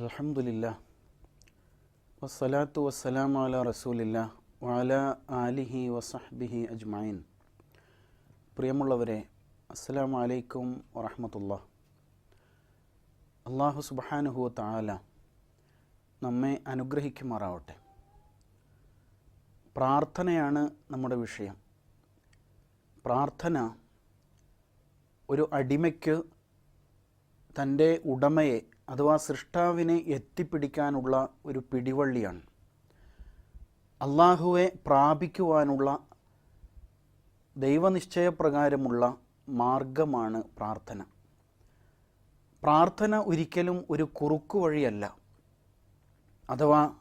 അൽഹംദുലില്ല. വസ്സലാത്തു വസ്സലാം അല റസൂലില്ല വാല ആലിഹി വസഹ്ബിഹി അജ്മൈൻ പ്രിയമുള്ളവരെ അസ്സലാം അലൈക്കും വറഹമത്തുള്ള. അള്ളാഹു സുബാനുഹു താല നമ്മെ അനുഗ്രഹിക്കുമാറാവട്ടെ. പ്രാർത്ഥനയാണ് നമ്മുടെ വിഷയം. പ്രാർത്ഥന ഒരു അടിമയ്ക്ക് തന്റെ ഉടമയെ അഥവാ സൃഷ്ടാവിനെ എത്തിപ്പിടിക്കാനുള്ള ഒരു പിടിവള്ളിയാണ്. അള്ളാഹുവെ പ്രാപിക്കുവാനുള്ള ദൈവനിശ്ചയപ്രകാരമുള്ള മാർഗമാണ് പ്രാർത്ഥന. പ്രാർത്ഥന ഒരിക്കലും ഒരു കുറുക്കു വഴിയല്ല. അഥവാ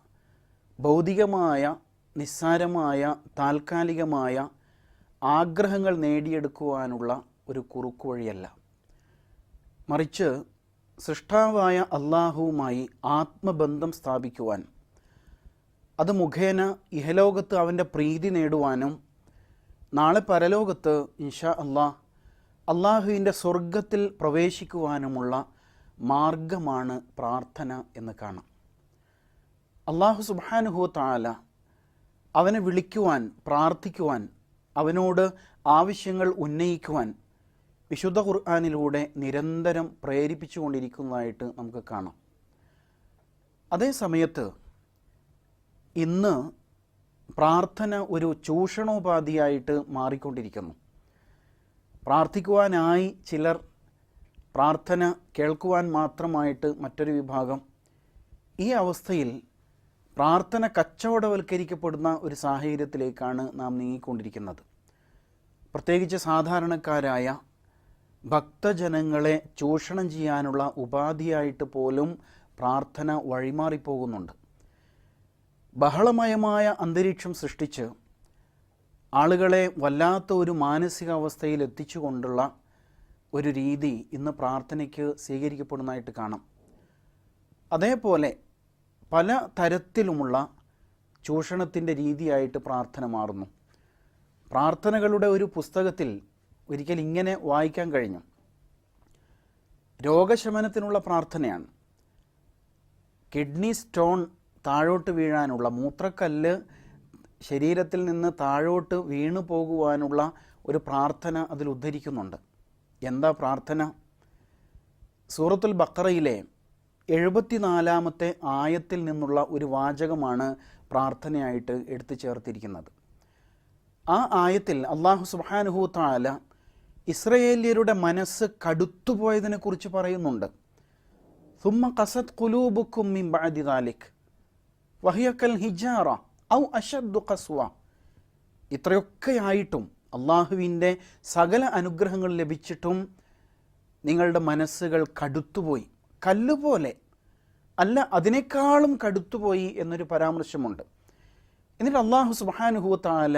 ഭൗതികമായ നിസ്സാരമായ താൽക്കാലികമായ ആഗ്രഹങ്ങൾ നേടിയെടുക്കുവാനുള്ള ഒരു കുറുക്കു വഴിയല്ല. മറിച്ച് സൃഷ്ടാവായ അള്ളാഹുവുമായി ആത്മബന്ധം സ്ഥാപിക്കുവാൻ അത് മുഖേന ഇഹലോകത്ത് അവന്റെ പ്രീതി നേടുവാനും നാളെ പരലോകത്ത് ഇൻഷാ അള്ളാഹ് അള്ളാഹുവിന്റെ സ്വർഗത്തിൽ പ്രവേശിക്കുവാനുമുള്ള മാർഗമാണ് പ്രാർത്ഥന എന്ന് കാണാം. അള്ളാഹു സുബാനുഹു താല അവനെ വിളിക്കുവാൻ പ്രാർത്ഥിക്കുവാൻ അവനോട് ആവശ്യങ്ങൾ ഉന്നയിക്കുവാൻ വിശുദ്ധ ഖുർആാനിലൂടെ നിരന്തരം പ്രേരിപ്പിച്ചുകൊണ്ടിരിക്കുന്നതായിട്ട് നമുക്ക് കാണാം. അതേ സമയത്ത് ഇന്ന് പ്രാർത്ഥന ഒരു ചൂഷണോപാധിയായിട്ട് മാറിക്കൊണ്ടിരിക്കുന്നു. പ്രാർത്ഥിക്കുവാനായി ചിലർ പ്രാർത്ഥന കേൾക്കുവാൻ മാത്രമായിട്ട് മറ്റൊരു വിഭാഗം ഈ അവസ്ഥയിൽ പ്രാർത്ഥന കച്ചവടവൽക്കരിക്കപ്പെടുന്ന ഒരു സാഹചര്യത്തിലേക്കാണ് നാം നീങ്ങിക്കൊണ്ടിരിക്കുന്നത്. പ്രത്യേകിച്ച് സാധാരണക്കാരായ ഭക്തജനങ്ങളെ ചൂഷണം ചെയ്യാനുള്ള ഉപാധിയായിട്ട് പോലും പ്രാർത്ഥന വഴിമാറിപ്പോകുന്നുണ്ട്. ബഹളമയമായ അന്തരീക്ഷം സൃഷ്ടിച്ച് ആളുകളെ വല്ലാത്ത ഒരു മാനസികാവസ്ഥയിൽ എത്തിച്ചുകൊണ്ടുള്ള ഒരു രീതി ഇന്ന് പ്രാർത്ഥനയ്ക്ക് സ്വീകരിക്കപ്പെടുന്നതായിട്ട് കാണാം. അതേപോലെ പല തരത്തിലുമുള്ള ചൂഷണത്തിന്റെ രീതിയായിട്ട് പ്രാർത്ഥന മാറുന്നു. പ്രാർത്ഥനകളുടെ ഒരു പുസ്തകത്തിൽ ഒരിക്കൽ ഇങ്ങനെ വായിക്കാൻ കഴിഞ്ഞു. രോഗശമനത്തിനുള്ള പ്രാർത്ഥനയാണ്. കിഡ്നി സ്റ്റോൺ താഴോട്ട് വീഴാനുള്ള മൂത്രക്കല്ല് ശരീരത്തിൽ നിന്ന് താഴോട്ട് വീണു പോകുവാനുള്ള ഒരു പ്രാർത്ഥന അതിൽ ഉദ്ധരിക്കുന്നുണ്ട്. എന്താ പ്രാർത്ഥന? സൂറത്തുൽ ബക്കറയിലെ എഴുപത്തിനാലാമത്തെ ആയത്തിൽ നിന്നുള്ള ഒരു വാചകമാണ് പ്രാർത്ഥനയായിട്ട് എടുത്തു ചേർത്തിരിക്കുന്നത്. ആ ആയത്തിൽ അള്ളാഹു സുബാനുഹു താല ഇസ്രയേല്യരുടെ മനസ്സ് കടുത്തുപോയതിനെക്കുറിച്ച് പറയുന്നുണ്ട്. സുമ്മ കസത് കുലൂബുക്കും മിൻ ബഅദി ദാലിക്. വഹിയക്കൽ ഹിജാറ ഔ അഷദ്ദു കസ്വ ഇത്രയൊക്കെ ആയിട്ടും അള്ളാഹുവിന്റെ സകല അനുഗ്രഹങ്ങൾ ലഭിച്ചിട്ടും നിങ്ങളുടെ മനസ്സുകൾ കടുത്തുപോയി. കല്ലുപോലെ അല്ല അതിനേക്കാളും കടുത്തുപോയി എന്നൊരു പരാമർശമുണ്ട്. എന്നിട്ട് അള്ളാഹു സുബാനുഹു താല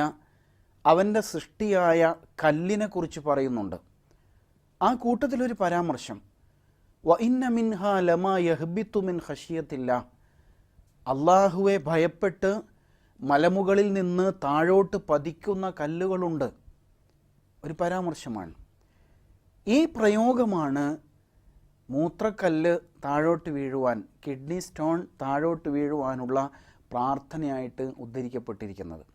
അവന്റെ സൃഷ്ടിയായ കല്ലിനെ കുറിച്ച് പറയുന്നുണ്ട്. ആ കൂട്ടത്തിലൊരു പരാമർശം. വ ഇന്ന മിൻഹ ലമ യഹ്ബിത്തു മിൻ ഹഷിയത്തില്ല അള്ളാഹുവെ ഭയപ്പെട്ട് മലമുകളിൽ നിന്ന് താഴോട്ട് പതിക്കുന്ന കല്ലുകളുണ്ട്. ഒരു പരാമർശമാണ്. ഈ പ്രയോഗമാണ് മൂത്രക്കല്ല് താഴോട്ട് വീഴുവാൻ കിഡ്നി സ്റ്റോൺ താഴോട്ട് വീഴുവാനുള്ള പ്രാർത്ഥനയായിട്ട് ഉദ്ധരിക്കപ്പെട്ടിരിക്കുന്നത്.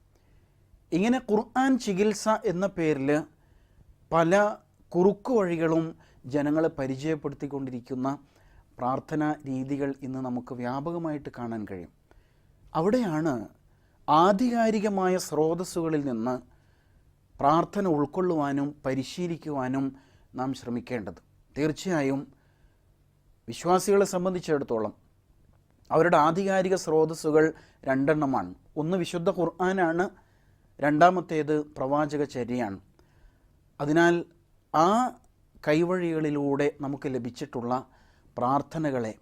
ഇങ്ങനെ ഖുർആൻ ചികിത്സ എന്ന പേരിൽ പല കുറുക്കു വഴികളും ജനങ്ങളെ പരിചയപ്പെടുത്തിക്കൊണ്ടിരിക്കുന്ന പ്രാർത്ഥന രീതികൾ ഇന്ന് നമുക്ക് വ്യാപകമായിട്ട് കാണാൻ കഴിയും. അവിടെയാണ് ആധികാരികമായ സ്രോതസ്സുകളിൽ നിന്ന് പ്രാർത്ഥന ഉൾക്കൊള്ളുവാനും പരിശീലിക്കുവാനും നാം ശ്രമിക്കേണ്ടത്. തീർച്ചയായും വിശ്വാസികളെ സംബന്ധിച്ചിടത്തോളം അവരുടെ ആധികാരിക സ്രോതസ്സുകൾ രണ്ടെണ്ണമാണ്. ഒന്ന് വിശുദ്ധ ഖുർആനാണ് രണ്ടാമത്തേത് പ്രവാചക ചര്യയാണ് അതിനാൽ ആ കൈവഴികളിലൂടെ നമുക്ക് ലഭിച്ചിട്ടുള്ള പ്രാർത്ഥനകളെ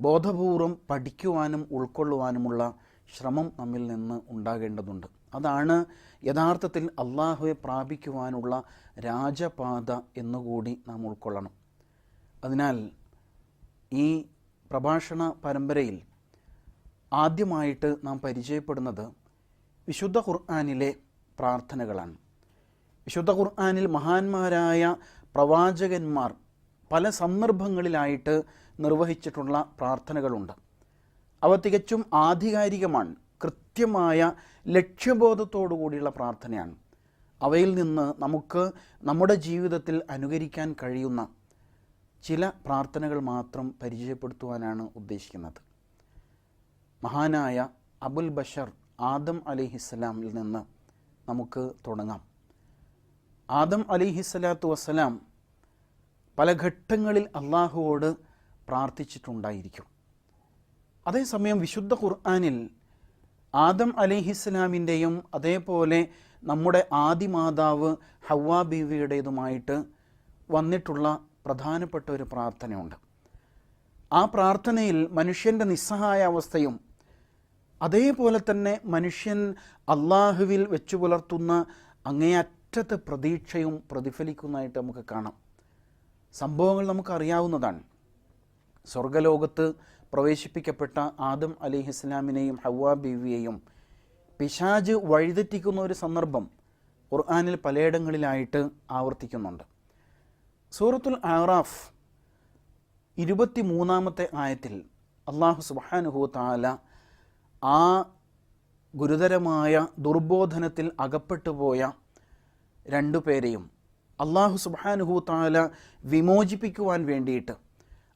ബോധപൂർവം പഠിക്കുവാനും ഉൾക്കൊള്ളുവാനുമുള്ള ശ്രമം നമ്മിൽ നിന്ന് ഉണ്ടാകേണ്ടതുണ്ട്. അതാണ് യഥാർത്ഥത്തിൽ അള്ളാഹുവെ പ്രാപിക്കുവാനുള്ള രാജപാത എന്നുകൂടി നാം ഉൾക്കൊള്ളണം. അതിനാൽ ഈ പ്രഭാഷണ പരമ്പരയിൽ ആദ്യമായിട്ട് നാം പരിചയപ്പെടുന്നത് വിശുദ്ധ ഖുർആാനിലെ പ്രാർത്ഥനകളാണ്. വിശുദ്ധ ഖുർആാനിൽ മഹാന്മാരായ പ്രവാചകന്മാർ പല സന്ദർഭങ്ങളിലായിട്ട് നിർവഹിച്ചിട്ടുള്ള പ്രാർത്ഥനകളുണ്ട്. അവ തികച്ചും ആധികാരികമാണ് കൃത്യമായ ലക്ഷ്യബോധത്തോടു കൂടിയുള്ള പ്രാർത്ഥനയാണ്. അവയിൽ നിന്ന് നമുക്ക് നമ്മുടെ ജീവിതത്തിൽ അനുകരിക്കാൻ കഴിയുന്ന ചില പ്രാർത്ഥനകൾ മാത്രം പരിചയപ്പെടുത്തുവാനാണ് ഉദ്ദേശിക്കുന്നത്. മഹാനായ അബുൽ ബഷർ ആദം അലിഹിസ്സലാമിൽ നിന്ന് നമുക്ക് തുടങ്ങാം. ആദം അലിഹിസ്സലാത്തു വസ്സലാം പല ഘട്ടങ്ങളിൽ അള്ളാഹുവോട് പ്രാർത്ഥിച്ചിട്ടുണ്ടായിരിക്കും. അതേസമയം വിശുദ്ധ ഖുർആാനിൽ ആദം അലിഹിസ്സലാമിന്റെയും അതേപോലെ നമ്മുടെ ആദിമാതാവ് ഹവ്വാ ബീവിയുടേതുമായിട്ട് വന്നിട്ടുള്ള പ്രധാനപ്പെട്ട ഒരു പ്രാർത്ഥനയുണ്ട്. ആ പ്രാർത്ഥനയിൽ മനുഷ്യന്റെ നിസ്സഹായ അവസ്ഥയും അതേപോലെ തന്നെ മനുഷ്യൻ അള്ളാഹുവിൽ വെച്ചു പുലർത്തുന്ന അങ്ങേയറ്റത്തെ പ്രതീക്ഷയും പ്രതിഫലിക്കുന്നതായിട്ട് നമുക്ക് കാണാം. സംഭവങ്ങൾ നമുക്കറിയാവുന്നതാണ്. സ്വർഗലോകത്ത് പ്രവേശിപ്പിക്കപ്പെട്ട ആദം അലിഹിസ്ലാമിനെയും ഹവ്വാ ബീവിയെയും പിശാജ് വഴിതെറ്റിക്കുന്ന ഒരു സന്ദർഭം ഖുർആാനിൽ പലയിടങ്ങളിലായിട്ട് ആവർത്തിക്കുന്നുണ്ട്. സൂറത്തുൽ ആറാഫ് ഇരുപത്തി മൂന്നാമത്തെ ആയത്തിൽ അള്ളാഹു സുബാനുഹു താല ആ ഗുരുതരമായ ദുർബോധനത്തിൽ അകപ്പെട്ടു പോയ രണ്ടു പേരെയും അള്ളാഹു സുബാനുഹു താല വിമോചിപ്പിക്കുവാൻ വേണ്ടിയിട്ട്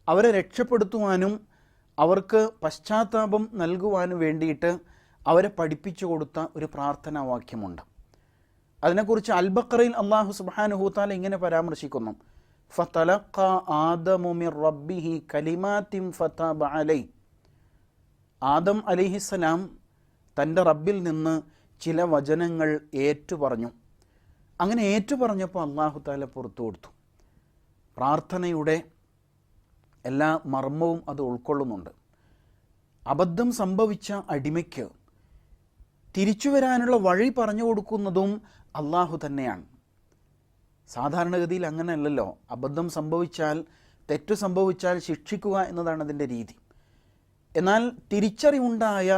അവരെ രക്ഷപ്പെടുത്തുവാനും അവർക്ക് പശ്ചാത്താപം നൽകുവാനും വേണ്ടിയിട്ട് അവരെ പഠിപ്പിച്ചു കൊടുത്ത ഒരു പ്രാർത്ഥനാവാക്യമുണ്ട് അതിനെക്കുറിച്ച് അൽബക്കറയിൽ അള്ളാഹു സുബാനുഹൂത്താല ഇങ്ങനെ പരാമർശിക്കുന്നു. ഫതലഖ ആദമു മിർ റബ്ബിഹി കലിമാത്തിം ഫലൈ അലൈ ആദം അലിഹിസ്സലാം തന്റെ റബ്ബിൽ നിന്ന് ചില വചനങ്ങൾ ഏറ്റുപറഞ്ഞു. അങ്ങനെ ഏറ്റുപറഞ്ഞപ്പോൾ അള്ളാഹു താല പുറത്തു കൊടുത്തു. പ്രാർത്ഥനയുടെ എല്ലാ മർമ്മവും അത് ഉൾക്കൊള്ളുന്നുണ്ട്. അബദ്ധം സംഭവിച്ച അടിമയ്ക്ക് തിരിച്ചു വരാനുള്ള വഴി പറഞ്ഞു കൊടുക്കുന്നതും അള്ളാഹു തന്നെയാണ്. സാധാരണഗതിയിൽ അങ്ങനെയല്ലല്ലോ. അബദ്ധം സംഭവിച്ചാൽ തെറ്റു സംഭവിച്ചാൽ ശിക്ഷിക്കുക എന്നതാണ് അതിന്റെ രീതി. എന്നാൽ തിരിച്ചറിവുണ്ടായ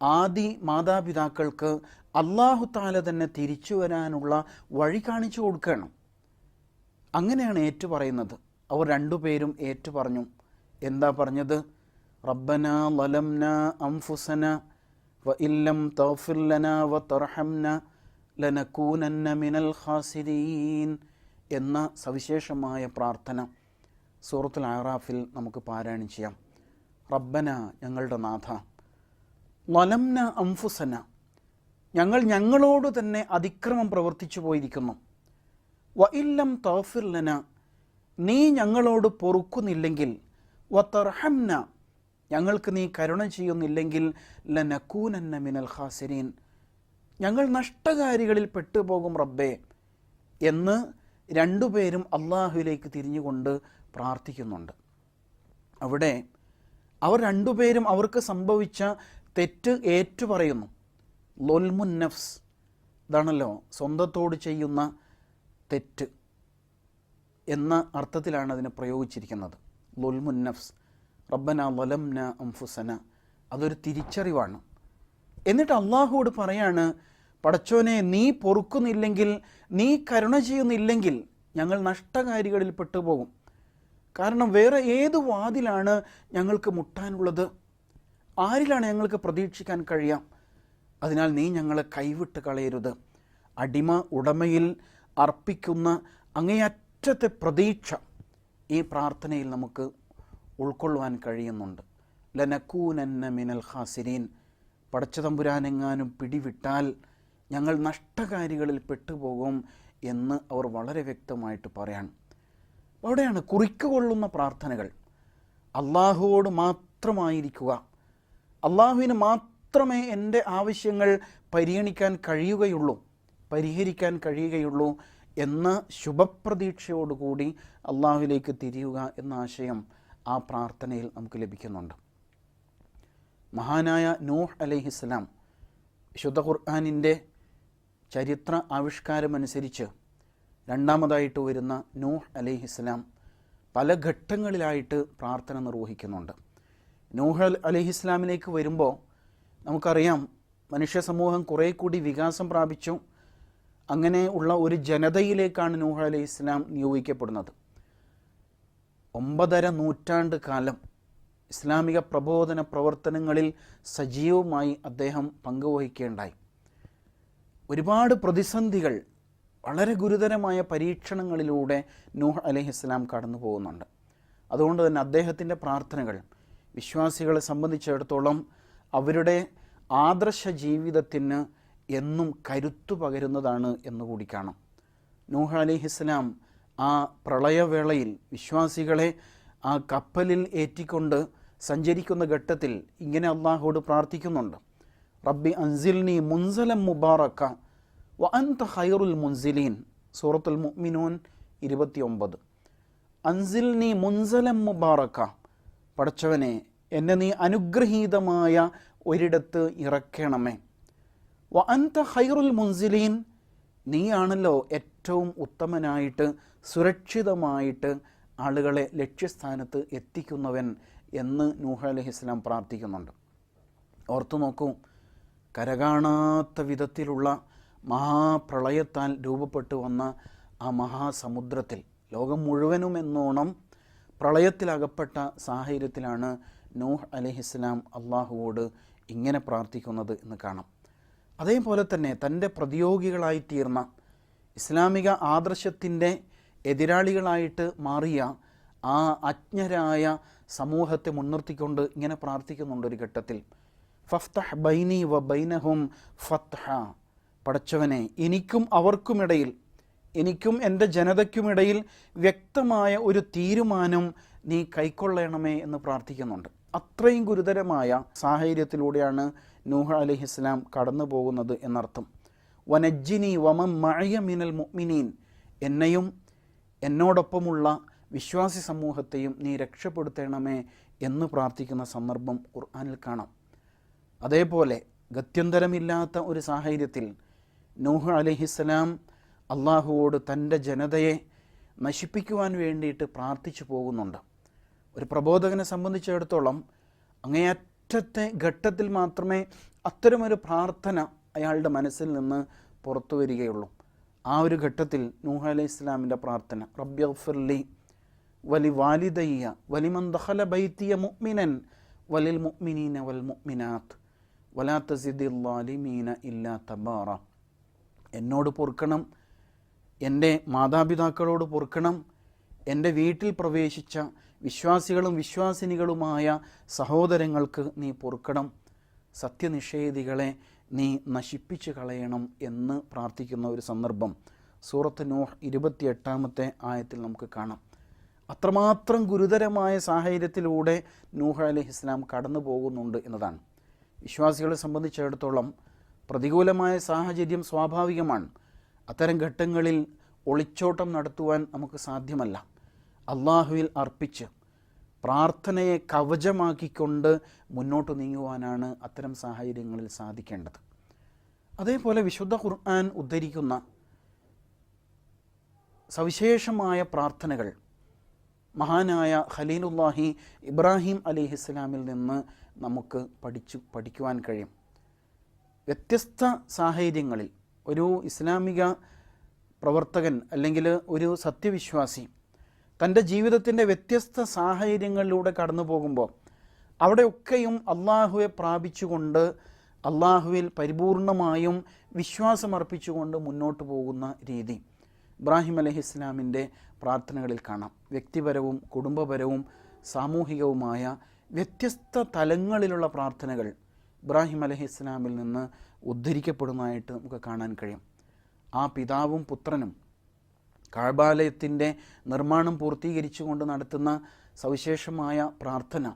ആദി മാതാപിതാക്കൾക്ക് അള്ളാഹു താല തന്നെ തിരിച്ചു വരാനുള്ള വഴി കാണിച്ചു കൊടുക്കണം. അങ്ങനെയാണ് ഏറ്റു പറയുന്നത് അവർ രണ്ടുപേരും ഏറ്റു പറഞ്ഞു എന്താ പറഞ്ഞത്? റബ്ബന ലലംന അംഫുസന വ ഇല്ലം തൗഫിർ ലന വ തർഹംന ലനക്കൂനന്ന മിനൽ ഖാസിരീൻ എന്ന സവിശേഷമായ പ്രാർത്ഥന സൂറത്തുൽ ആറാഫിൽ നമുക്ക് പാരായണം ചെയ്യാം. റബ്ബന ഞങ്ങളുടെ നാഥ. ലലംന അംഫുസന. ഞങ്ങൾ ഞങ്ങളോട് തന്നെ അതിക്രമം പ്രവർത്തിച്ചു പോയിരിക്കുന്നു. വ ഇല്ലം തോഫിർലന നീ ഞങ്ങളോട് പൊറുക്കുന്നില്ലെങ്കിൽ വ തർഹംന. ഞങ്ങൾക്ക് നീ കരുണ ചെയ്യുന്നില്ലെങ്കിൽ ലനക്കൂനന്ന മിനൽ ഖാസിരീൻ. ഞങ്ങൾ നഷ്ടകാരികളിൽ പെട്ടുപോകും റബ്ബേ എന്ന് രണ്ടുപേരും അള്ളാഹുവിലേക്ക് തിരിഞ്ഞുകൊണ്ട് പ്രാർത്ഥിക്കുന്നുണ്ട്. അവിടെ അവർ രണ്ടുപേരും അവർക്ക് സംഭവിച്ച തെറ്റ് ഏറ്റുപറയുന്നു. ലൊൽമുൻ നഫ്സ്. ഇതാണല്ലോ സ്വന്തത്തോട് ചെയ്യുന്ന തെറ്റ് എന്ന അർത്ഥത്തിലാണ് അതിനെ പ്രയോഗിച്ചിരിക്കുന്നത്. ലൊൽമുൻ നഫ്സ്. റബ്ബന ലൊലംന അംഫുസന. അതൊരു തിരിച്ചറിവാണ്. എന്നിട്ട് അള്ളാഹുവോട് പറയാണ് പടച്ചോനെ നീ പൊറുക്കുന്നില്ലെങ്കിൽ നീ കരുണ ചെയ്യുന്നില്ലെങ്കിൽ ഞങ്ങൾ നഷ്ടകാരികളിൽ പെട്ടുപോകും. കാരണം വേറെ ഏത് വാതിലാണ് ഞങ്ങൾക്ക് മുട്ടാനുള്ളത്? ആരിലാണ് ഞങ്ങൾക്ക് പ്രതീക്ഷിക്കാൻ കഴിയാം? അതിനാൽ നീ ഞങ്ങളെ കൈവിട്ട് കളയരുത്. അടിമ ഉടമയിൽ അർപ്പിക്കുന്ന അങ്ങേയറ്റത്തെ പ്രതീക്ഷ ഈ പ്രാർത്ഥനയിൽ നമുക്ക് ഉൾക്കൊള്ളുവാൻ കഴിയുന്നുണ്ട്. ലനക്കൂനന്ന മിനൽ ഖാസിരീൻ. പടച്ചതമ്പുരാനെങ്ങാനും പിടിവിട്ടാൽ ഞങ്ങൾ നഷ്ടകാരികളിൽ പെട്ടുപോകും എന്ന് അവർ വളരെ വ്യക്തമായിട്ട് പറയാണ്. അവിടെയാണ് കുറിക്ക് കൊള്ളുന്ന പ്രാർത്ഥനകൾ. അള്ളാഹുവോട് മാത്രമായിരിക്കുക. അള്ളാഹുവിന് മാത്രമേ എന്റെ ആവശ്യങ്ങൾ പരിഗണിക്കാൻ കഴിയുകയുള്ളൂ പരിഹരിക്കാൻ കഴിയുകയുള്ളൂ എന്ന ശുഭപ്രതീക്ഷയോടുകൂടി അള്ളാഹുവിലേക്ക് തിരിയുക എന്ന ആശയം ആ പ്രാർത്ഥനയിൽ നമുക്ക് ലഭിക്കുന്നുണ്ട്. മഹാനായ നൂഹ് അലൈഹിസ്സലാം വിശുദ്ധ ഖുർആാനിന്റെ ചരിത്ര ആവിഷ്കാരമനുസരിച്ച് രണ്ടാമതായിട്ട് വരുന്ന നൂഹ് അലൈഹിസ്സലാം പല ഘട്ടങ്ങളിലായിട്ട് പ്രാർത്ഥന നിർവഹിക്കുന്നുണ്ട്. നൂഹ് അലൈഹിസ്ലാമിലേക്ക് വരുമ്പോൾ നമുക്കറിയാം മനുഷ്യ സമൂഹം കുറേ കൂടി വികാസം പ്രാപിച്ചു. അങ്ങനെ ഉള്ള ഒരു ജനതയിലേക്കാണ് നൂഹ് അലൈഹി ഇസ്ലാം നിയോഗിക്കപ്പെടുന്നത്. ഒമ്പതര നൂറ്റാണ്ട് കാലം ഇസ്ലാമിക പ്രബോധന പ്രവർത്തനങ്ങളിൽ സജീവമായി അദ്ദേഹം പങ്കുവഹിക്കേണ്ടായി. ഒരുപാട് പ്രതിസന്ധികൾ വളരെ ഗുരുതരമായ പരീക്ഷണങ്ങളിലൂടെ നൂഹ് അലഹിസ്ലാം കടന്നു പോകുന്നുണ്ട്. അതുകൊണ്ട് തന്നെ അദ്ദേഹത്തിന്റെ പ്രാർത്ഥനകൾ വിശ്വാസികളെ സംബന്ധിച്ചിടത്തോളം അവരുടെ ആദർശ ജീവിതത്തിന് എന്നും കരുത്തു പകരുന്നതാണ് എന്നുകൂടി കാണാം. നൂഹ് അലിഹിസ്ലാം ആ പ്രളയവേളയിൽ വിശ്വാസികളെ ആ കപ്പലിൽ ഏറ്റിക്കൊണ്ട് സഞ്ചരിക്കുന്ന ഘട്ടത്തിൽ ഇങ്ങനെ അള്ളാഹോട് പ്രാർത്ഥിക്കുന്നുണ്ട്. റബ്ബി അൻസിൽനി മുൻസലം മുബാറക്ക വ അൻത ഹൈറുൽ മുൻസിലീൻ സൂറത്തുൽ മുഅ്മിനൂൻ ഇരുപത്തിയൊമ്പത്. അൻസിൽനി മുൻസലം മുബാറക്ക. പടച്ചവനെ എന്നെ നീ അനുഗ്രഹീതമായ ഒരിടത്ത് ഇറക്കണമേ. വ അൻത ഹൈറുൽ മുൻസിലീൻ. നീയാണല്ലോ ഏറ്റവും ഉത്തമനായിട്ട് സുരക്ഷിതമായിട്ട് ആളുകളെ ലക്ഷ്യസ്ഥാനത്ത് എത്തിക്കുന്നവൻ എന്ന് നൂഹ അലഹിസ്ലാം പ്രാർത്ഥിക്കുന്നുണ്ട്. ഓർത്തു നോക്കൂ കരകാണാത്ത വിധത്തിലുള്ള മഹാപ്രളയത്താൽ രൂപപ്പെട്ടു വന്ന ആ മഹാസമുദ്രത്തിൽ ലോകം മുഴുവനും എന്നോണം പ്രളയത്തിലകപ്പെട്ട സാഹചര്യത്തിലാണ് നൂഹ് അലഹിസ്ലാം അള്ളാഹുവോട് ഇങ്ങനെ പ്രാർത്ഥിക്കുന്നത് എന്ന് കാണാം. അതേപോലെ തന്നെ തന്റെ പ്രതിയോഗികളായിത്തീർന്ന ഇസ്ലാമിക ആദർശത്തിന്റെ എതിരാളികളായിട്ട് മാറിയ ആ അജ്ഞരായ സമൂഹത്തെ മുൻനിർത്തിക്കൊണ്ട് ഇങ്ങനെ പ്രാർത്ഥിക്കുന്നുണ്ട് ഒരു ഘട്ടത്തിൽ ഫഫ്തഹ് ബൈനി വ ബൈനഹും ഫത്ഹ പടച്ചവനെ എനിക്കും അവർക്കുമിടയിൽ എനിക്കും എന്റെ ജനതയ്ക്കുമിടയിൽ വ്യക്തമായ ഒരു തീരുമാനം നീ കൈക്കൊള്ളണമേ എന്ന് പ്രാർത്ഥിക്കുന്നുണ്ട്. അത്രയും ഗുരുതരമായ സാഹചര്യത്തിലൂടെയാണ് നൂഹ അലഹിസ്ലാം കടന്നു പോകുന്നത് എന്നർത്ഥം. വനജ്ജിനി വമം മഴയ മിനൽ മുഅ്മിനീൻ എന്നെയും എന്നോടൊപ്പമുള്ള വിശ്വാസി സമൂഹത്തെയും നീ രക്ഷപ്പെടുത്തണമേ എന്ന് പ്രാർത്ഥിക്കുന്ന സന്ദർഭം ഖുർആാനിൽ കാണാം. അതേപോലെ ഗത്യന്തരമില്ലാത്ത ഒരു സാഹചര്യത്തിൽ നൂഹ് അലഹിസ്സലാം അള്ളാഹുവോട് തന്റെ ജനതയെ നശിപ്പിക്കുവാൻ വേണ്ടിയിട്ട് പ്രാർത്ഥിച്ചു പോകുന്നുണ്ട്. ഒരു പ്രബോധകനെ സംബന്ധിച്ചിടത്തോളം അങ്ങേയറ്റത്തെ ഘട്ടത്തിൽ മാത്രമേ അത്തരമൊരു പ്രാർത്ഥന അയാളുടെ മനസ്സിൽ നിന്ന് പുറത്തു വരികയുള്ളൂ. ആ ഒരു ഘട്ടത്തിൽ നൂഹ അലൈഹി ഇസ്ലാമിന്റെ പ്രാർത്ഥന റബ്യഫിർലി വലി വാലിദയ്യ വലിമൻ ദഖല ബൈത്തിയ മുഅ്മിനൻ വലിൽ മുഅ്മിനീന വൽ മുഅ്മിനാത്ത് വലാ തസിദിൽ ലാലിമീന ഇല്ലാ തബാറ. എന്നോട് പൊറുക്കണം. എന്റെ മാതാപിതാക്കളോട് പൊറുക്കണം. എന്റെ വീട്ടിൽ പ്രവേശിച്ച വിശ്വാസികളും വിശ്വാസിനികളുമായ സഹോദരങ്ങൾക്ക് നീ പൊറുക്കണം. സത്യനിഷേധികളെ നീ നശിപ്പിച്ചു കളയണം എന്ന് പ്രാർത്ഥിക്കുന്ന ഒരു സന്ദർഭം സൂറത്ത് നൂഹ് ഇരുപത്തിയെട്ടാമത്തെ ആയത്തിൽ നമുക്ക് കാണാം. അത്രമാത്രം ഗുരുതരമായ സാഹചര്യത്തിലൂടെ നൂഹ് അലി ഇസ്ലാം കടന്നു പോകുന്നുണ്ട് എന്നതാണ്. വിശ്വാസികളെ സംബന്ധിച്ചിടത്തോളം പ്രതികൂലമായ സാഹചര്യം സ്വാഭാവികമാണ്. അത്തരം ഘട്ടങ്ങളിൽ ഒളിച്ചോട്ടം നടത്തുവാൻ നമുക്ക് സാധ്യമല്ല. അള്ളാഹുവിൽ അർപ്പിച്ച് പ്രാർത്ഥനയെ കവചമാക്കിക്കൊണ്ട് മുന്നോട്ട് നീങ്ങുവാനാണ് അത്തരം സാഹചര്യങ്ങളിൽ സാധിക്കേണ്ടത്. അതേപോലെ വിശുദ്ധ ഖുർആൻ ഉദ്ധരിക്കുന്ന സവിശേഷമായ പ്രാർത്ഥനകൾ മഹാനായ ഖലീലുല്ലാഹി ഇബ്രാഹിം അലിഹിസ്ലാമിൽ നിന്ന് നമുക്ക് പഠിച്ചു പഠിക്കുവാൻ കഴിയും. വ്യത്യസ്ത സാഹചര്യങ്ങളിൽ ഒരു ഇസ്ലാമിക പ്രവർത്തകൻ അല്ലെങ്കിൽ ഒരു സത്യവിശ്വാസി തന്റെ ജീവിതത്തിന്റെ വ്യത്യസ്ത സാഹചര്യങ്ങളിലൂടെ കടന്നു പോകുമ്പോൾ അവിടെയൊക്കെയും അള്ളാഹുവെ പ്രാപിച്ചുകൊണ്ട് അള്ളാഹുവിൽ പരിപൂർണമായും വിശ്വാസമർപ്പിച്ചുകൊണ്ട് മുന്നോട്ട് പോകുന്ന രീതി ഇബ്രാഹിം അലഹി ഇസ്ലാമിന്റെ പ്രാർത്ഥനകളിൽ കാണാം. വ്യക്തിപരവും കുടുംബപരവും സാമൂഹികവുമായ വ്യത്യസ്ത തലങ്ങളിലുള്ള പ്രാർത്ഥനകൾ ഇബ്രാഹിം അലഹി ഇസ്ലാമിൽ നിന്ന് ഉദ്ധരിക്കപ്പെടുന്നതായിട്ട് നമുക്ക് കാണാൻ കഴിയും. ആ പിതാവും പുത്രനും കാഴ്ബാലയത്തിന്റെ നിർമ്മാണം പൂർത്തീകരിച്ചുകൊണ്ട് നടത്തുന്ന സവിശേഷമായ പ്രാർത്ഥന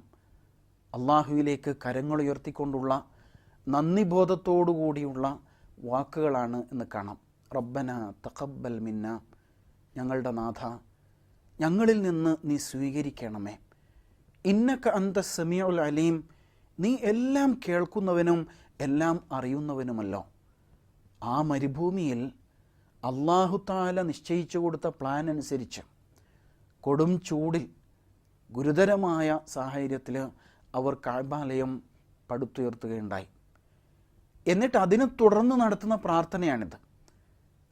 അള്ളാഹുവിലേക്ക് കരങ്ങളുയർത്തിക്കൊണ്ടുള്ള നന്ദിബോധത്തോടുകൂടിയുള്ള വാക്കുകളാണ് എന്ന് കാണാം. റബ്ബന തഖബ്ബൽ മിന്ന. ഞങ്ങളുടെ നാഥ ഞങ്ങളിൽ നിന്ന് നീ സ്വീകരിക്കണമേ. ഇന്നക്ക അന്ത സമീഉൽ അലീം. നീ എല്ലാം കേൾക്കുന്നവനും എല്ലാം അറിയുന്നവനുമല്ലോ. ആ മരുഭൂമിയിൽ അള്ളാഹുത്താല നിശ്ചയിച്ചു കൊടുത്ത പ്ലാൻ അനുസരിച്ച് കൊടും ചൂടിൽ ഗുരുതരമായ സാഹചര്യത്തിൽ അവർ കാഴ്ബാലയം പടുത്തുയർത്തുകയുണ്ടായി. എന്നിട്ട് അതിനെ തുടർന്ന് നടത്തുന്ന പ്രാർത്ഥനയാണിത്.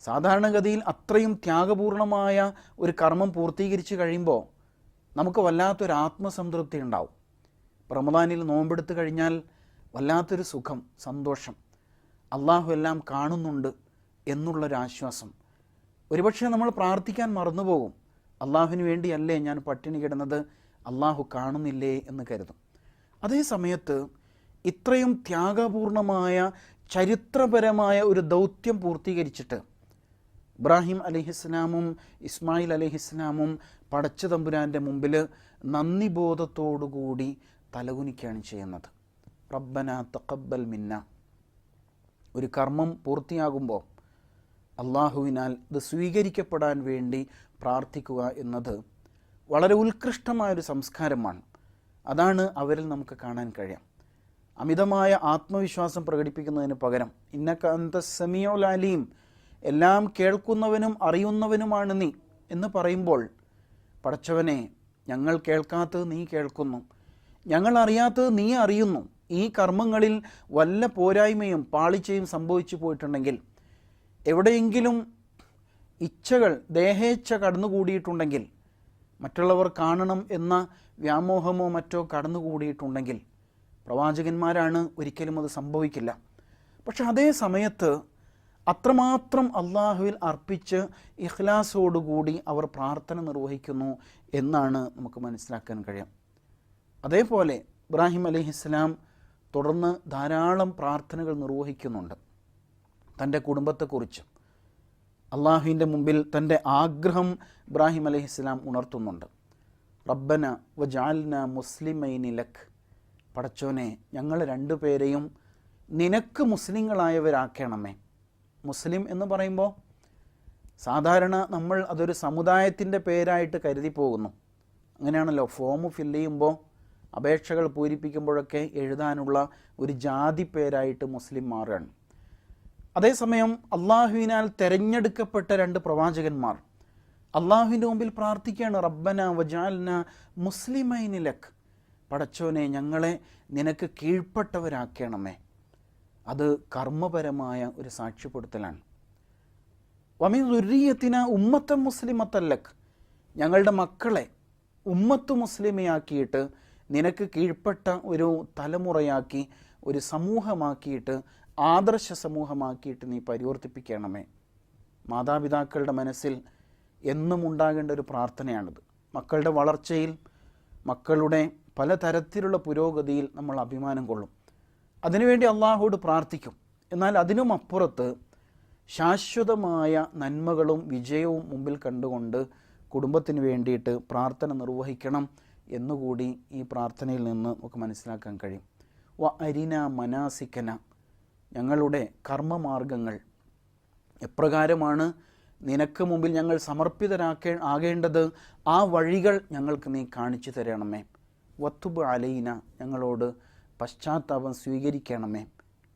സാധാരണഗതിയിൽ അത്രയും ത്യാഗപൂർണമായ ഒരു കർമ്മം പൂർത്തീകരിച്ച് കഴിയുമ്പോൾ നമുക്ക് വല്ലാത്തൊരു ആത്മസംതൃപ്തി ഉണ്ടാവും. റമദാനിൽ നോമ്പെടുത്ത് കഴിഞ്ഞാൽ വല്ലാത്തൊരു സുഖം സന്തോഷം. അള്ളാഹു എല്ലാം കാണുന്നുണ്ട് എന്നുള്ളൊരാശ്വാസം. ഒരുപക്ഷെ നമ്മൾ പ്രാർത്ഥിക്കാൻ മറന്നുപോകും. അള്ളാഹുവിന് വേണ്ടിയല്ലേ ഞാൻ പട്ടിണി കിടന്നത് അള്ളാഹു കാണുന്നില്ലേ എന്ന് കരുതും. അതേ സമയത്ത് ഇത്രയും ത്യാഗപൂർണമായ ചരിത്രപരമായ ഒരു ദൗത്യം പൂർത്തീകരിച്ചിട്ട് ഇബ്രാഹിം അലഹിസ്ലാമും ഇസ്മായിൽ അലഹിസ്ലാമും പടച്ചു തമ്പുരാന്റെ മുമ്പിൽ നന്ദിബോധത്തോടുകൂടി തലകുനിക്കുകയാണ് ചെയ്യുന്നത്. റബ്ബന തക്കബൽ മിന്ന. ഒരു കർമ്മം പൂർത്തിയാകുമ്പോൾ അള്ളാഹുവിനാൽ ഇത് സ്വീകരിക്കപ്പെടാൻ വേണ്ടി പ്രാർത്ഥിക്കുക എന്നത് വളരെ ഉത്കൃഷ്ടമായൊരു സംസ്കാരമാണ്. അതാണ് അവരിൽ നമുക്ക് കാണാൻ കഴിയാം. അമിതമായ ആത്മവിശ്വാസം പ്രകടിപ്പിക്കുന്നതിന് പകരം ഇന്നക്ക അന്ത അലീം എല്ലാം കേൾക്കുന്നവനും അറിയുന്നവനുമാണ് നീ എന്ന് പറയുമ്പോൾ പടച്ചവനെ ഞങ്ങൾ കേൾക്കാത്തത് നീ കേൾക്കുന്നു. ഞങ്ങൾ അറിയാത്തത് നീ അറിയുന്നു. ഈ കർമ്മങ്ങളിൽ വല്ല പോരായ്മയും പാളിച്ചയും സംഭവിച്ചു പോയിട്ടുണ്ടെങ്കിൽ എവിടെയെങ്കിലും ഇച്ഛകൾ ദേഹേച്ഛ കടന്നുകൂടിയിട്ടുണ്ടെങ്കിൽ മറ്റുള്ളവർ കാണണം എന്ന വ്യാമോഹമോ മറ്റോ കടന്നുകൂടിയിട്ടുണ്ടെങ്കിൽ പ്രവാചകന്മാരാണ് ഒരിക്കലും അത് സംഭവിക്കില്ല. പക്ഷെ അതേ സമയത്ത് അത്രമാത്രം അള്ളാഹുവിൽ അർപ്പിച്ച് ഇഖ്ലാസോടുകൂടി അവർ പ്രാർത്ഥന നിർവഹിക്കുന്നു എന്നാണ് നമുക്ക് മനസ്സിലാക്കാൻ കഴിയാം. അതേപോലെ ഇബ്രാഹിം അലിഹിസ്ലാം തുടർന്ന് ധാരാളം പ്രാർത്ഥനകൾ നിർവഹിക്കുന്നുണ്ട്. തന്റെ കുടുംബത്തെക്കുറിച്ചും അള്ളാഹുവിന്റെ മുമ്പിൽ തന്റെ ആഗ്രഹം ഇബ്രാഹിം അലിഹിസ്ലാം ഉണർത്തുന്നുണ്ട്. റബ്ബന വജാൽന മുസ്ലിമൈനിലക് പടച്ചോനെ ഞങ്ങൾ രണ്ടുപേരെയും നിനക്ക് മുസ്ലിങ്ങളായവരാക്കണമേ. മുസ്ലിം എന്ന് പറയുമ്പോൾ സാധാരണ നമ്മൾ അതൊരു സമുദായത്തിന്റെ പേരായിട്ട് കരുതി പോകുന്നു അങ്ങനെയാണല്ലോ ഫോം ഫില്ല് ചെയ്യുമ്പോൾ അപേക്ഷകൾ പൂരിപ്പിക്കുമ്പോഴൊക്കെ എഴുതാനുള്ള ഒരു ജാതി പേരായിട്ട് മുസ്ലിം മാറുകയാണ്. അതേസമയം അള്ളാഹുവിനാൽ തെരഞ്ഞെടുക്കപ്പെട്ട രണ്ട് പ്രവാചകന്മാർ. അള്ളാഹുവിന്റെ മുമ്പിൽ പ്രാർത്ഥിക്കുകയാണ് റബ്ബന വജാൽന മുസ്ലിമൈനിലക് പടച്ചോനെ ഞങ്ങളെ നിനക്ക് കീഴ്പ്പെട്ടവരാക്കണമേ. അത് കർമ്മപരമായ ഒരു സാക്ഷ്യപ്പെടുത്തലാണ്. വമി ദുരീയത്തിന് ഉമ്മത്ത മുസ്ലിമത്തല്ലക് ഞങ്ങളുടെ മക്കളെ ഉമ്മത്ത് മുസ്ലിമയാക്കിയിട്ട് നിനക്ക് കീഴ്പ്പെട്ട ഒരു തലമുറയാക്കി ഒരു സമൂഹമാക്കിയിട്ട് ആദർശ സമൂഹമാക്കിയിട്ട് നീ പരിവർത്തിപ്പിക്കണമേ. മാതാപിതാക്കളുടെ മനസ്സിൽ എന്നും ഉണ്ടാകേണ്ട ഒരു പ്രാർത്ഥനയാണിത്. മക്കളുടെ വളർച്ചയിൽ മക്കളുടെ പലതരത്തിലുള്ള പുരോഗതിയിൽ നമ്മൾ അഭിമാനം കൊള്ളും. അതിനുവേണ്ടി അള്ളാഹുവോട് പ്രാർത്ഥിക്കും. എന്നാൽ അതിനും അപ്പുറത്ത് ശാശ്വതമായ നന്മകളും വിജയവും മുമ്പിൽ കണ്ടുകൊണ്ട് കുടുംബത്തിന് വേണ്ടിയിട്ട് പ്രാർത്ഥന നിർവഹിക്കണം. എന്നുകൂടി ഈ പ്രാർത്ഥനയിൽ നിന്ന് നമുക്ക് മനസ്സിലാക്കാൻ കഴിയും. വ അരിന മനാസിക്കന ഞങ്ങളുടെ കർമ്മമാർഗങ്ങൾ എപ്രകാരമാണ് നിനക്ക് മുമ്പിൽ ഞങ്ങൾ സമർപ്പിതരാക്കേ ആകേണ്ടത്? ആ വഴികൾ ഞങ്ങൾക്ക് നീ കാണിച്ചു തരണമേ. വത്തുബ് അലൈന. ഞങ്ങളോട് പശ്ചാത്താപം സ്വീകരിക്കണമേ.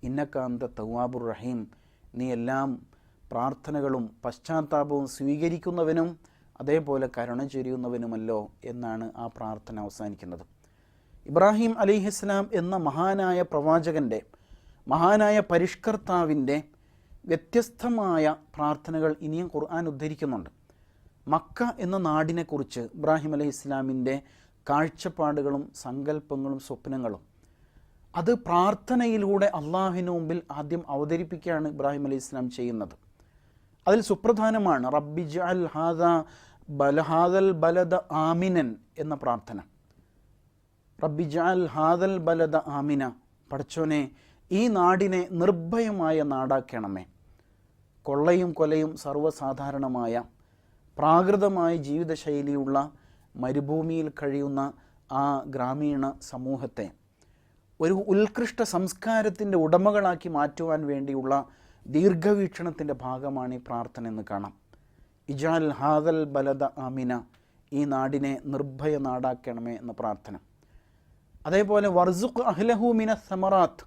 ഇന്നക്കാന്ത തവാബുർ റഹീം. നീ എല്ലാം പ്രാർത്ഥനകളും പശ്ചാത്താപവും സ്വീകരിക്കുന്നവനും അതേപോലെ കരുണ ചൊരിയുന്നവനുമല്ലോ എന്നാണ് ആ പ്രാർത്ഥന അവസാനിക്കുന്നത്. ഇബ്രാഹിം അലിഹിസ്ലാം എന്ന മഹാനായ പ്രവാചകന്റെ മഹാനായ പരിഷ്കർത്താവിന്റെ വ്യത്യസ്തമായ പ്രാർത്ഥനകൾ ഇനിയും ഖുർആൻ ഉദ്ധരിക്കുന്നുണ്ട്. മക്ക എന്ന നാടിനെക്കുറിച്ച് ഇബ്രാഹിം അലൈഹി ഇസ്ലാമിന്റെ കാഴ്ചപ്പാടുകളും സങ്കല്പങ്ങളും സ്വപ്നങ്ങളും അത് പ്രാർത്ഥനയിലൂടെ അള്ളാഹുവിന് മുമ്പിൽ ആദ്യം അവതരിപ്പിക്കുകയാണ് ഇബ്രാഹിം അലൈഹി ഇസ്ലാം ചെയ്യുന്നത്. അതിൽ സുപ്രധാനമാണ് റബ്ബിജ് അൽ ഹാദ ബലഹാദൽ ബലദ ആമിനൻ എന്ന പ്രാർത്ഥന. റബ്ബിജ് അൽ ഹാദൽ ബലദ ആമിന പഠിച്ചോനെ ഈ നാടിനെ നിർഭയമായ നാടാക്കണമേ. കൊള്ളയും കൊലയും സർവസാധാരണമായ പ്രാകൃതമായ ജീവിതശൈലിയുള്ള മരുഭൂമിയിൽ കഴിയുന്ന ആ ഗ്രാമീണ സമൂഹത്തെ ഒരു ഉത്കൃഷ്ട സംസ്കാരത്തിന്റെ ഉടമകളാക്കി മാറ്റുവാൻ വേണ്ടിയുള്ള ദീർഘവീക്ഷണത്തിന്റെ ഭാഗമാണ് ഈ പ്രാർത്ഥന എന്ന് കാണാം. ഇജാൽ ഹാദൽ ബലദ ആമിന ഈ നാടിനെ നിർഭയ നാടാക്കണമേ എന്ന പ്രാർത്ഥന. അതേപോലെ വർസുഖ് അഹ്ലഹു മിന സമറാത്ത്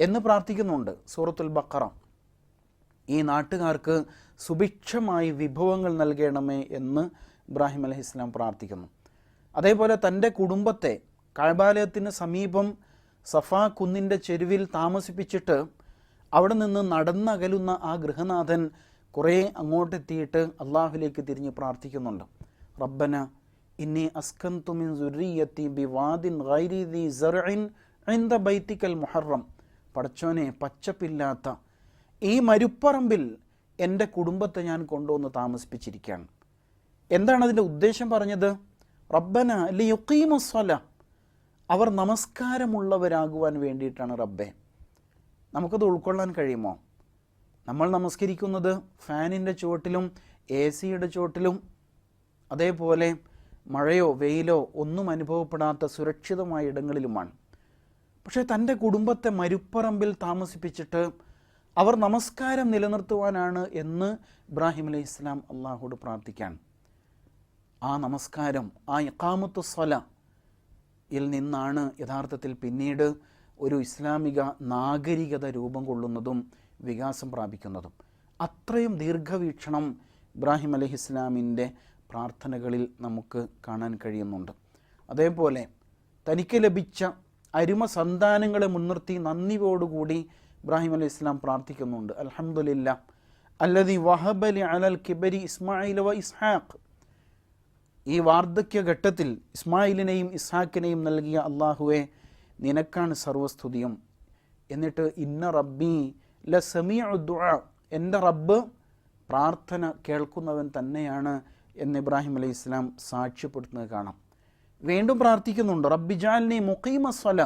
എന്ന് പ്രാർത്ഥിക്കുന്നുണ്ട് സൂറത്തുൽ ബക്കറ ഈ നാട്ടുകാർക്ക് സുഭിക്ഷമായി വിഭവങ്ങൾ നൽകണമേ എന്ന് ഇബ്രാഹിം അലഹി ഇസ്ലാം പ്രാർത്ഥിക്കുന്നു. അതേപോലെ തന്റെ കുടുംബത്തെ കഴബാലയത്തിന് സമീപം സഫാ കുന്നിന്റെ ചെരുവിൽ താമസിപ്പിച്ചിട്ട് അവിടെ നിന്ന് നടന്നകലുന്ന ആ ഗൃഹനാഥൻ കുറേ അങ്ങോട്ടെത്തിയിട്ട് അള്ളാഹുലേക്ക് തിരിഞ്ഞ് പ്രാർത്ഥിക്കുന്നുണ്ട്. റബ്ബന ഇന്നി അസ്കന്തു മിൻ ബി ബിവാദിൻ ഗൈരി ബൈത്തിക്കൽ മുഹറം. പടച്ചോനെ പച്ചപ്പില്ലാത്ത ഈ മരുപ്പറമ്പിൽ എന്റെ കുടുംബത്തെ ഞാൻ കൊണ്ടുവന്ന് താമസിപ്പിച്ചിരിക്കുകയാണ്. എന്താണ് അതിന്റെ ഉദ്ദേശം പറഞ്ഞത്? റബ്ബന ലിയുക്കീമസ്വല അവർ നമസ്കാരമുള്ളവരാകുവാൻ വേണ്ടിയിട്ടാണ് റബ്ബെ. നമുക്കത് ഉൾക്കൊള്ളാൻ കഴിയുമോ? നമ്മൾ നമസ്കരിക്കുന്നത് ഫാനിന്റെ ചുവട്ടിലും എ സിയുടെ ചുവട്ടിലും അതേപോലെ മഴയോ വെയിലോ ഒന്നും അനുഭവപ്പെടാത്ത സുരക്ഷിതമായ ഇടങ്ങളിലുമാണ്. പക്ഷേ തന്റെ കുടുംബത്തെ മരുപ്പറമ്പിൽ താമസിപ്പിച്ചിട്ട് അവർ നമസ്കാരം നിലനിർത്തുവാനാണ് എന്ന് ഇബ്രാഹിം അലൈഹി ഇസ്ലാം അള്ളാഹുട് പ്രാർത്ഥിക്കാൻ. ആ നമസ്കാരം ആ ഇക്കാമത്ത് സ്വല ഇൽ നിന്നാണ് യഥാർത്ഥത്തിൽ പിന്നീട് ഒരു ഇസ്ലാമിക നാഗരികത രൂപം കൊള്ളുന്നതും വികാസം പ്രാപിക്കുന്നതും. അത്രയും ദീർഘവീക്ഷണം ഇബ്രാഹിം അലഹി ഇസ്ലാമിന്റെ പ്രാർത്ഥനകളിൽ നമുക്ക് കാണാൻ കഴിയുന്നുണ്ട്. അതേപോലെ തനിക്ക് ലഭിച്ച അരുമ സന്താനങ്ങളെ മുൻനിർത്തി നന്ദിയോടുകൂടി ഇബ്രാഹിം അലൈഹി ഇസ്ലാം പ്രാർത്ഥിക്കുന്നുണ്ട്. അൽഹംദുലില്ല അല്ലതി വഹബലി അലൽ കിബരി ഇസ്മായിൽ വ ഇസ്ഹാഖ്. ഈ വാർദ്ധക്യ ഘട്ടത്തിൽ ഇസ്മായിലിനെയും ഇസ്ഹാക്കിനെയും നൽകിയ അള്ളാഹുവെ നിനക്കാണ് സർവസ്തുതിയും. എന്നിട്ട് ഇന്ന റബ്ബി ല സമീ ദുആ. എന്റെ റബ്ബ് പ്രാർത്ഥന കേൾക്കുന്നവൻ തന്നെയാണ് എന്ന് ഇബ്രാഹിം അലൈഹി ഇസ്ലാം സാക്ഷ്യപ്പെടുത്തുന്നത് കാണാം. വീണ്ടും പ്രാർത്ഥിക്കുന്നുണ്ട് റബ്ബി ജാലിനി മുഖീമ സ്വല.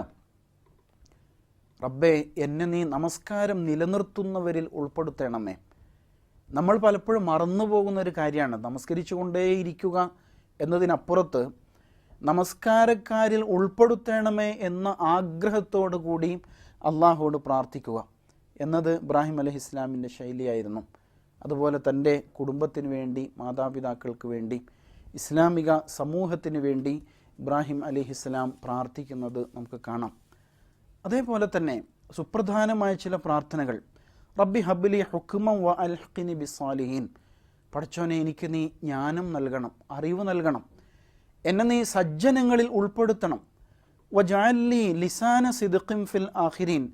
റബ്ബെ എന്നെ നീ നമസ്കാരം നിലനിർത്തുന്നവരിൽ ഉൾപ്പെടുത്തണമേ. നമ്മൾ പലപ്പോഴും മറന്നു പോകുന്ന ഒരു കാര്യമാണ് നമസ്കരിച്ചു കൊണ്ടേയിരിക്കുക എന്നതിനപ്പുറത്ത് നമസ്കാരക്കാരിൽ ഉൾപ്പെടുത്തണമേ എന്ന ആഗ്രഹത്തോടു കൂടി അള്ളാഹുവോട് പ്രാർത്ഥിക്കുക. എന്നത് ഇബ്രാഹിം അലഹി ഇസ്ലാമിന്റെ ശൈലിയായിരുന്നു. അതുപോലെ തന്റെ കുടുംബത്തിന് വേണ്ടി മാതാപിതാക്കൾക്ക് വേണ്ടി ഇസ്ലാമിക സമൂഹത്തിന് വേണ്ടി ഇബ്രാഹിം അലിഹിസ്ലാം പ്രാർത്ഥിക്കുന്നത് നമുക്ക് കാണാം. അതേപോലെ തന്നെ സുപ്രധാനമായ ചില പ്രാർത്ഥനകൾ. റബ്ബി ഹബ്ബിലി ഹുക്കുമം വ അൽഹിനി ബിസ്വാലിഹീൻ പഠിച്ചോനെ എനിക്ക് നീ ജ്ഞാനം നൽകണം അറിവ് നൽകണം. എന്നെ നീ സജ്ജനങ്ങളിൽ ഉൾപ്പെടുത്തണം. വജാലി ലിസാന സിദുഖിം ഫിൽ ആഹിരീൻ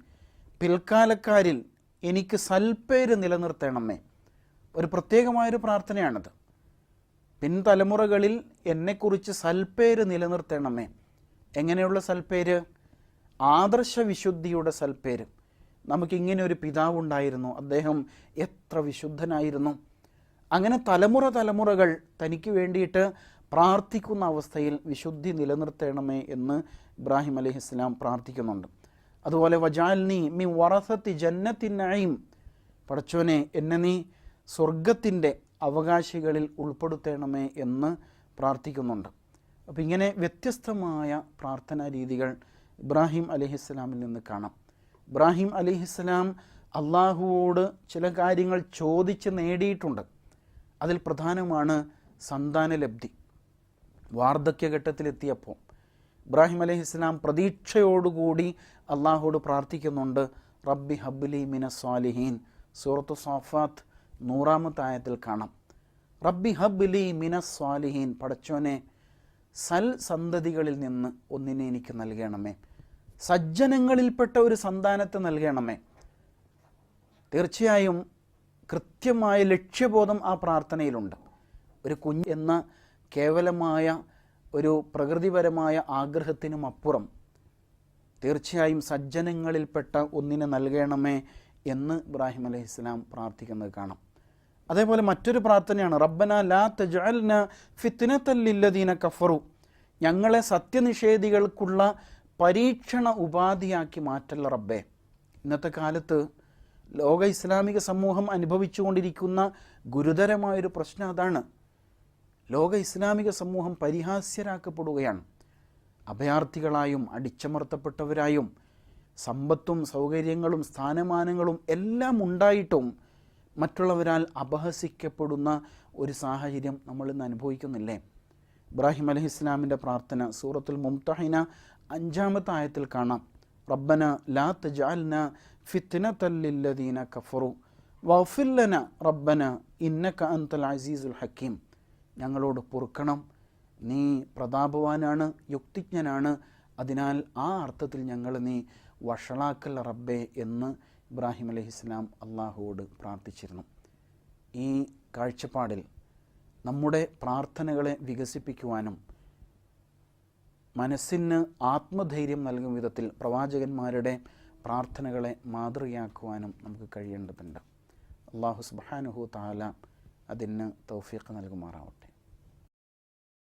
പിൽക്കാലക്കാരിൽ എനിക്ക് സൽപ്പേര് നിലനിർത്തണമേ. ഒരു പ്രത്യേകമായൊരു പ്രാർത്ഥനയാണത്. പിൻതലമുറകളിൽ എന്നെക്കുറിച്ച് സൽപ്പേര് നിലനിർത്തണമേ. എങ്ങനെയുള്ള സൽപ്പേര് ആദർശ വിശുദ്ധിയുടെ സൽപ്പേര് നമുക്കിങ്ങനെ ഒരു പിതാവുണ്ടായിരുന്നു. അദ്ദേഹം എത്ര വിശുദ്ധനായിരുന്നു. അങ്ങനെ തലമുറ തലമുറകൾ തനിക്ക് വേണ്ടിയിട്ട് പ്രാർത്ഥിക്കുന്ന അവസ്ഥയിൽ വിശുദ്ധി നിലനിർത്തണമേ എന്ന് ഇബ്രാഹിം അലൈഹി ഇസ്ലാം പ്രാർത്ഥിക്കുന്നുണ്ട്. അതുപോലെ വജാൽനി മി വറസത്തി ജന്നത്തിനായും പടച്ചോനെ എന്നെ നീ സ്വർഗത്തിന്റെ അവകാശികളിൽ ഉൾപ്പെടുത്തണമേ എന്ന് പ്രാർത്ഥിക്കുന്നുണ്ട്. അപ്പോൾ ഇങ്ങനെ വ്യത്യസ്തമായ പ്രാർത്ഥനാ രീതികൾ ഇബ്രാഹിം അലിഹിസ്സലാമിൽ നിന്ന് കാണാം. ഇബ്രാഹിം അലിഹിസ്സലാം അള്ളാഹുവോട് ചില കാര്യങ്ങൾ ചോദിച്ച് നേടിയിട്ടുണ്ട്. അതിൽ പ്രധാനമാണ് സന്താനലബ്ധി. വാർദ്ധക്യഘട്ടത്തിലെത്തിയപ്പോൾ ഇബ്രാഹിം അലൈഹി ഇസ്ലാം പ്രതീക്ഷയോടുകൂടി അള്ളാഹോട് പ്രാർത്ഥിക്കുന്നുണ്ട് റബ്ബി ഹബ്ബിലി മിന സ്വാലിഹീൻ. സൂറത്തു സോഫാത്ത് നൂറാമത്തെ ആയത്തിൽ കാണാം. റബ്ബി ഹബ്ബിലി മിന സ്വാലിഹീൻ. പടച്ചോനെ സൽ സന്തതികളിൽ നിന്ന് ഒന്നിനെ എനിക്ക് നൽകണമേ. സജ്ജനങ്ങളിൽപ്പെട്ട ഒരു സന്താനത്തെ നൽകണമേ. തീർച്ചയായും കൃത്യമായ ലക്ഷ്യബോധം ആ പ്രാർത്ഥനയിലുണ്ട്. ഒരു കുഞ്ഞ് എന്ന കേവലമായ ഒരു പ്രകൃതിപരമായ ആഗ്രഹത്തിനും അപ്പുറം തീർച്ചയായും സജ്ജനങ്ങളിൽപ്പെട്ട ഒന്നിനെ നൽകണമേ എന്ന് ഇബ്രാഹിം അലൈഹി ഇസ്ലാം പ്രാർത്ഥിക്കുന്നത് കാണാം. അതേപോലെ മറ്റൊരു പ്രാർത്ഥനയാണ് റബ്ബന ലാ തജ്അൽന ഫിത്നത്തല്ലില്ലദീന കഫറു. ഞങ്ങളെ സത്യനിഷേധികൾക്കുള്ള പരീക്ഷണ ഉപാധിയാക്കി മാറ്റല്ല റബ്ബേ. ഇന്നത്തെ കാലത്ത് ലോക ഇസ്ലാമിക സമൂഹം അനുഭവിച്ചുകൊണ്ടിരിക്കുന്ന ഗുരുതരമായൊരു പ്രശ്നം അതാണ്. ലോക ഇസ്ലാമിക സമൂഹം പരിഹാസ്യരാക്കപ്പെടുകയാണ്. അഭയാർത്ഥികളായും അടിച്ചമർത്തപ്പെട്ടവരായും സമ്പത്തും സൗകര്യങ്ങളും സ്ഥാനമാനങ്ങളും എല്ലാം ഉണ്ടായിട്ടും മറ്റുള്ളവരാൽ അപഹസിക്കപ്പെടുന്ന ഒരു സാഹചര്യം നമ്മൾ ഇന്ന് അനുഭവിക്കുന്നില്ലേ? ഇബ്രാഹിം അലഹി ഇസ്ലാമിന്റെ പ്രാർത്ഥന സൂറത്തുൽ മുംതഹിന അഞ്ചാമത്തെ ആയത്തിൽ കാണാം. റബ്ബന ലാ തജാൽന ഫിത്നതല്ലില്ലദീന കഫറു വഫില്ലന റബ്ബന ഇന്നക അന്തൽ അസീസുൽ ഹക്കീം. ഞങ്ങളോട് പൊറുക്കണം. നീ പ്രതാപവാനാണ് യുക്തിജ്ഞനാണ്. അതിനാൽ ആ അർത്ഥത്തിൽ ഞങ്ങൾ നീ വഷളാക്കൽ റബ്ബേ എന്ന് ഇബ്രാഹിം അലൈഹി ഇസ്ലാം അള്ളാഹുവോട് പ്രാർത്ഥിച്ചിരുന്നു. ഈ കാഴ്ചപ്പാടിൽ നമ്മുടെ പ്രാർത്ഥനകളെ വികസിപ്പിക്കുവാനും മനസ്സിന് ആത്മധൈര്യം നൽകും വിധത്തിൽ പ്രവാചകന്മാരുടെ പ്രാർത്ഥനകളെ മാതൃകയാക്കുവാനും നമുക്ക് കഴിയേണ്ടതുണ്ട്. അള്ളാഹു സുബാനുഹു താല അതിന് തൗഫീഖ് നൽകുമാറാവട്ടെ.